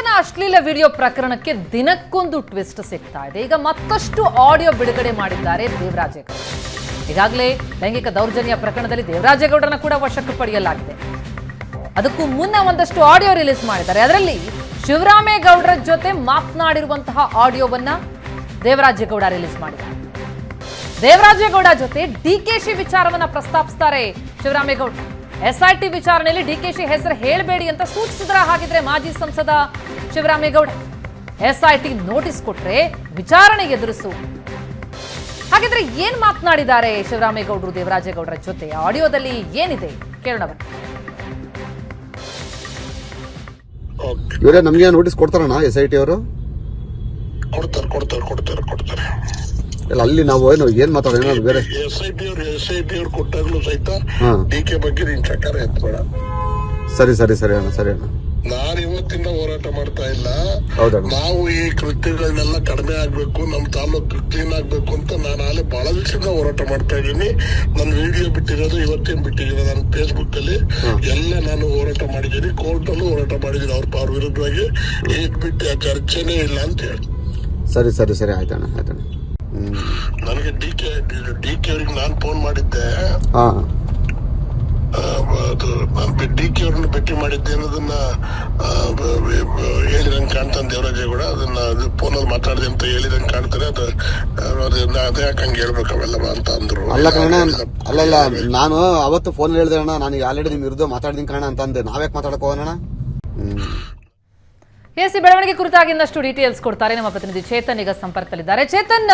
ವಂಚನ ಅಶ್ಲೀಲ ವಿಡಿಯೋ ಪ್ರಕರಣಕ್ಕೆ ದಿನಕ್ಕೊಂದು ಟ್ವಿಸ್ಟ್ ಸಿಗ್ತಾ ಇದೆ. ಈಗ ಮತ್ತಷ್ಟು ಆಡಿಯೋ ಬಿಡುಗಡೆ ಮಾಡಿದ್ದಾರೆ ದೇವರಾಜೇಗೌಡ. ಈಗಾಗಲೇ ಲೈಂಗಿಕ ದೌರ್ಜನ್ಯ ಪ್ರಕರಣದಲ್ಲಿ ದೇವರಾಜೇಗೌಡರನ್ನ ಕೂಡ ವಶಕ್ಕೆ ಪಡೆಯಲಾಗಿದೆ. ಅದಕ್ಕೂ ಮುನ್ನ ಒಂದಷ್ಟು ಆಡಿಯೋ ರಿಲೀಸ್ ಮಾಡಿದ್ದಾರೆ. ಅದರಲ್ಲಿ ಶಿವರಾಮೇಗೌಡರ ಜೊತೆ ಮಾತನಾಡಿರುವಂತಹ ಆಡಿಯೋವನ್ನ ದೇವರಾಜೇಗೌಡ ರಿಲೀಸ್ ಮಾಡಿದ್ದಾರೆ. ದೇವರಾಜೇಗೌಡ ಜೊತೆ ಡಿಕೆಶಿ ವಿಚಾರವನ್ನ ಪ್ರಸ್ತಾಪಿಸ್ತಾರೆ ಶಿವರಾಮೇಗೌಡ. ಎಸ್ಐಟಿ ವಿಚಾರಣೆಯಲ್ಲಿ ಡಿಕೆಶಿ ಹೆಸರು ಹೇಳಬೇಡಿ ಅಂತ ಸೂಚಿಸಿದ್ರ ಹಾಗಿದ್ರೆ ಮಾಜಿ ಸಂಸದ ಶಿವರಾಮೇಗೌಡ ಎಸ್ಐಟಿ ನೋಟಿಸ್ ಕೊಟ್ರೆ ವಿಚಾರಣೆ ಎದುರಿಸು. ಹಾಗಿದ್ರೆ ಏನ್ ಮಾತನಾಡಿದ್ದಾರೆ ಶಿವರಾಮೇಗೌಡರು ದೇವರಾಜೇಗೌಡರ ಜೊತೆ? ಆಡಿಯೋದಲ್ಲಿ ಏನಿದೆ? ಕೇಳೋಣ ಬನ್ನಿ. ಓಕೆ ಇವರೇ ನಮ್ಗೆ ನೋಟಿಸ್ ಕೊಡ್ತಾರಣ್ಣ ಎಸ್ ಐ ಟಿ ಅವರು? ಕೊಡ್ತಾರೆ ಕೊಡ್ತಾರೆ ಕೊಡ್ತಾರೆ ಕೊಡ್ತಾರೆ. ಇಲ್ಲ ಅಲ್ಲಿ ನಾವು ಏನು ಏನ್ ಮಾತಾಡೋಣ ಬೇರೆ. ಎಸ್ ಐ ಪಿ ಅವ್ರು ಎಸ್ ಐ ಪಿ ಅವ್ರು ಕೊಟ್ಟಾಗ್ಲೂ ಸಹಿತ ಹಾ. ಡಿ ಕೆ ಬಗ್ಗೆ ನೀನ್ ಚಕಾರ ಎತ್ಬೇಡ. ಸರಿ ಸರಿ ಸರಿ ಅಣ್ಣ ಸರಿ ಅಣ್ಣ. ನಾನು ಇವತ್ತಿಂದ ಹೋರಾಟ ಮಾಡ್ತಾ ಇಲ್ಲ. ಹೌದಣ್ಣ. ನಾವು ಈ ಕೃತ್ಯಗಳನ್ನೆಲ್ಲ ಕಡಿಮೆ ಆಗ್ಬೇಕು ನಮ್ ತಾಲೂಕು ಕ್ಲೀನ್ ಆಗ್ಬೇಕು ಅಂತ ನಾನು ಆಲೆ ಬಹಳ ದಿವಸದಿಂದ ಹೋರಾಟ ಮಾಡ್ತಾ ಇದ್ದೀನಿ. ನನ್ನ ವಿಡಿಯೋ ಬಿಟ್ಟಿರೋದು ಇವತ್ತೇನ್ ಬಿಟ್ಟಿದ್ದೀನಿ ನಾನು ಫೇಸ್ಬುಕ್ ಅಲ್ಲಿ? ಎಲ್ಲ ನಾನು ಹೋರಾಟ ಮಾಡಿದ್ದೀನಿ ಕೋರ್ಟ್ ಅಲ್ಲೂ ಹೋರಾಟ ಮಾಡಿದ್ದೀನಿ ಅವ್ರ ಅವ್ರ ವಿರುದ್ಧವಾಗಿ. ಈಗ ಬಿಟ್ಟು ಆ ಚರ್ಚೆನೇ ಇಲ್ಲ ಅಂತ ಹೇಳಿ. ಸರಿ ಸರಿ ಸರಿ ಆಯ್ತಣ್ಣ ಆಯ್ತಣ್ಣ. ನನಗೆ ಡಿ ಕೆ ಡಿ ಕೆ ಅವ್ರಿಗೆ ನಾನು ಫೋನ್ ಮಾಡಿದ್ದೆ. ಹಾ. ಆ, ನಾನು ಡಿ ಕೆ ಅವ್ರನ್ನ ಭೇಟಿ ಮಾಡಿದ್ದೆ ಅನ್ನೋದನ್ನ ಹೇಳಿದಂಗೆ ಕಾಣ್ತಾನೆ ದೇವರಾಜೇಗೌಡ ಅದನ್ನ ಫೋನ್ ಫೋನಲ್ಲಿ ಮಾತಾಡಿದೆ ಅಂತ ಹೇಳಿದಂಗೆ ಕಾಣ್ತಾರೆ ಅದು ಅದನ್ನ ಅದೇ ಯಾಕೆ ಹಂಗೆ ಹೇಳ್ಬೇಕು ಅವೆಲ್ಲ ಅಂತ ಅಂದ್ರು. ಅಲ್ಲ ಕಣ ಅಲ್ಲ ಅಲ್ಲ ನಾನು ಅವತ್ತು ಫೋನ್ ಹೇಳಿದೆ ಅಣ್ಣ. ನಾನು ಆಲ್ರೆಡಿ ನಿಮ್ ಇರೋದು ಮಾತಾಡಿದೀನಿ ಕಣ ಅಂತ ಅಂದೆ. ನಾವ್ಯಾಕೆ ಮಾತಾಡಕ್ ಹೋಗೋಣ ಹ್ಮ್. ಎಸ್ ಈ ಬೆಳವಣಿಗೆ ಕುರಿತಾಗಿ ಇನ್ನಷ್ಟು ಡೀಟೇಲ್ಸ್ ಕೊಡ್ತಾರೆ ನಮ್ಮ ಪ್ರತಿನಿಧಿ ಚೇತನ್ ಈಗ ಸಂಪರ್ಕದಲ್ಲಿದ್ದಾರೆ. ಚೇತನ್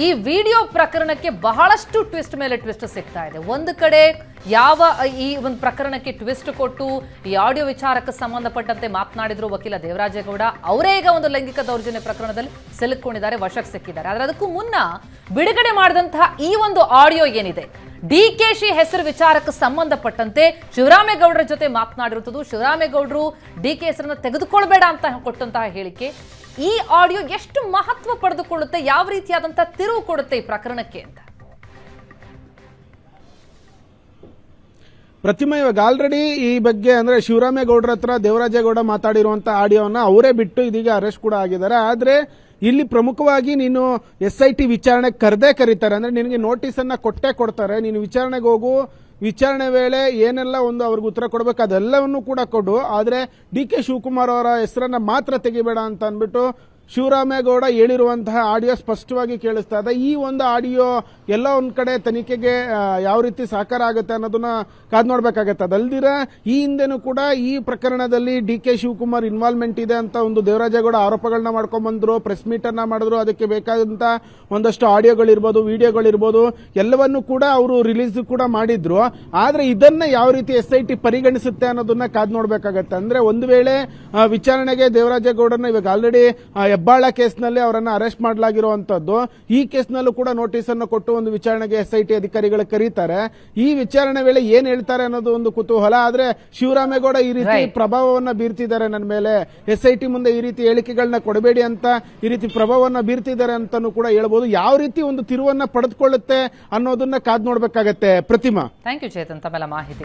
ಈ ವಿಡಿಯೋ ಪ್ರಕರಣಕ್ಕೆ ಬಹಳಷ್ಟು ಟ್ವಿಸ್ಟ್ ಮೇಲೆ ಟ್ವಿಸ್ಟ್ ಸಿಗ್ತಾ ಇದೆ. ಒಂದು ಕಡೆ ಯಾವ ಈ ಒಂದು ಪ್ರಕರಣಕ್ಕೆ ಟ್ವಿಸ್ಟ್ ಕೊಟ್ಟು ಈ ಆಡಿಯೋ ವಿಚಾರಕ್ಕೆ ಸಂಬಂಧಪಟ್ಟಂತೆ ಮಾತನಾಡಿದ್ರು ವಕೀಲ ದೇವರಾಜೇಗೌಡ, ಅವರೇ ಈಗ ಒಂದು ಲೈಂಗಿಕ ದೌರ್ಜನ್ಯ ಪ್ರಕರಣದಲ್ಲಿ ಸಿಲುಕೊಂಡಿದ್ದಾರೆ ವಶಕ್ಕೆ ಸಿಕ್ಕಿದ್ದಾರೆ. ಆದರೆ ಅದಕ್ಕೂ ಮುನ್ನ ಬಿಡುಗಡೆ ಮಾಡಿದಂತಹ ಈ ಒಂದು ಆಡಿಯೋ ಏನಿದೆ? ಡಿ ಕೆ ಶಿ ಹೆಸರು ವಿಚಾರಕ್ಕೆ ಸಂಬಂಧಪಟ್ಟಂತೆ ಶಿವರಾಮೇಗೌಡರ ಜೊತೆ ಮಾತನಾಡಿರುತ್ತದೆ ಶಿವರಾಮೇಗೌಡರು ಡಿ ಕೆ ಹೆಸರನ್ನು ತೆಗೆದುಕೊಳ್ಬೇಡ ಅಂತ ಕೊಟ್ಟಂತಹ ಹೇಳಿಕೆ. ಈ ಆಡಿಯೋ ಎಷ್ಟು ಮಹತ್ವ ಪಡೆದುಕೊಳ್ಳುತ್ತೆ, ಯಾವ ರೀತಿಯಾದಂತಹ ತಿರುವು ಕೊಡುತ್ತೆ ಈ ಪ್ರಕರಣಕ್ಕೆ ಅಂತ? ಪ್ರತಿಮಾ, ಇವಾಗ ಆಲ್ರೆಡಿ ಈ ಬಗ್ಗೆ ಅಂದ್ರೆ ಶಿವರಾಮೇಗೌಡರ ಹತ್ರ ದೇವರಾಜೇಗೌಡ ಮಾತಾಡಿರುವಂತ ಆಡಿಯೋನ ಅವರೇ ಬಿಟ್ಟು ಇದೀಗ ಅರೆಸ್ಟ್ ಕೂಡ ಆಗಿದ್ದಾರೆ. ಆದ್ರೆ ಇಲ್ಲಿ ಪ್ರಮುಖವಾಗಿ ನೀನು ಎಸ್ ಐ ಟಿ ವಿಚಾರಣೆ ಕರೆದೇ ಕರೀತಾರೆ. ಅಂದ್ರೆ ನಿನಗೆ ನೋಟಿಸ್ ಅನ್ನ ಕೊಟ್ಟೇ ಕೊಡ್ತಾರೆ. ನೀನು ವಿಚಾರಣೆಗೆ ಹೋಗು ವಿಚಾರಣೆ ವೇಳೆ ಏನೆಲ್ಲ ಒಂದು ಅವ್ರಿಗೆ ಉತ್ತರ ಕೊಡಬೇಕು, ಅದೆಲ್ಲವನ್ನು ಕೂಡ ಕೊಡು. ಆದರೆ ಡಿ ಕೆ ಶಿವಕುಮಾರ್ ಅವರ ಹೆಸರನ್ನ ಮಾತ್ರ ತೆಗಿಬೇಡ ಅಂತ ಅಂದ್ಬಿಟ್ಟು ಶಿವರಾಮೇಗೌಡ ಹೇಳಿರುವಂತಹ ಆಡಿಯೋ ಸ್ಪಷ್ಟವಾಗಿ ಕೇಳಿಸ್ತಾ ಇದೆ. ಈ ಒಂದು ಆಡಿಯೋ ಎಲ್ಲ ಒಂದು ಕಡೆ ತನಿಖೆಗೆ ಯಾವ ರೀತಿ ಸಹಕಾರ ಆಗುತ್ತೆ ಅನ್ನೋದನ್ನ ಕಾದ್ ನೋಡ್ಬೇಕಾಗತ್ತೆ. ಅದಲ್ದಿರ ಈ ಹಿಂದೆನೂ ಕೂಡ ಈ ಪ್ರಕರಣದಲ್ಲಿ ಡಿ ಕೆ ಶಿವಕುಮಾರ್ ಇನ್ವಾಲ್ವ್ಮೆಂಟ್ ಇದೆ ಅಂತ ಒಂದು ದೇವರಾಜೇಗೌಡ ಆರೋಪಗಳನ್ನ ಮಾಡ್ಕೊಂಡ್ ಬಂದ್ರು ಪ್ರೆಸ್ ಮೀಟ್ ಮಾಡಿದ್ರು, ಅದಕ್ಕೆ ಬೇಕಾದಂತ ಒಂದಷ್ಟು ಆಡಿಯೋಗಳಿರ್ಬೋದು, ವಿಡಿಯೋಗಳಿರ್ಬೋದು, ಎಲ್ಲವನ್ನು ಕೂಡ ಅವರು ರಿಲೀಸ್ ಕೂಡ ಮಾಡಿದ್ರು. ಆದ್ರೆ ಇದನ್ನ ಯಾವ ರೀತಿ ಎಸ್ ಐ ಟಿ ಪರಿಗಣಿಸುತ್ತೆ ಅನ್ನೋದನ್ನ ಕಾದ್ ನೋಡ್ಬೇಕಾಗತ್ತೆ. ಅಂದ್ರೆ ಒಂದು ವೇಳೆ ವಿಚಾರಣೆಗೆ ದೇವರಾಜೇಗೌಡರನ್ನ ಇವಾಗ ಆಲ್ರೆಡಿ ಹೆಬ್ಬಾಳ ಕೇಸ್ನಲ್ಲಿ ಅವರನ್ನು ಅರೆಸ್ಟ್ ಮಾಡಲಾಗಿರುವಂತದ್ದು. ಈ ಕೇಸ್ನಲ್ಲೂ ಕೂಡ ನೋಟಿಸ್ ಅನ್ನು ಕೊಟ್ಟು ಒಂದು ವಿಚಾರಣೆಗೆ ಎಸ್ ಐ ಟಿ ಅಧಿಕಾರಿಗಳು ಕರೀತಾರೆ. ಈ ವಿಚಾರಣೆ ವೇಳೆ ಏನ್ ಹೇಳ್ತಾರೆ ಅನ್ನೋದು ಒಂದು ಕುತೂಹಲ. ಆದ್ರೆ ಶಿವರಾಮೇಗೌಡ ಈ ರೀತಿ. ಪ್ರಭಾವವನ್ನ ಬೀರ್ತಿದ್ದಾರೆ ನನ್ನ ಮೇಲೆ. ಎಸ್ ಐ ಟಿ ಮುಂದೆ ಈ ರೀತಿ ಹೇಳಿಕೆಗಳನ್ನ ಕೊಡಬೇಡಿ ಅಂತ ಈ ರೀತಿ ಪ್ರಭಾವವನ್ನ ಬೀರ್ತಿದ್ದಾರೆ ಅಂತಾನು ಕೂಡ ಹೇಳ್ಬೋದು. ಯಾವ ರೀತಿ ಒಂದು ತಿರುವನ್ನ ಪಡೆದುಕೊಳ್ಳುತ್ತೆ ಅನ್ನೋದನ್ನ ಕಾದ್ ನೋಡ್ಬೇಕಾಗತ್ತೆ. ಪ್ರತಿಮಾ. ಥ್ಯಾಂಕ್ ಯು ಚೇತನ್ ತಮ್ಮೆಲ್ಲ ಮಾಹಿತಿ.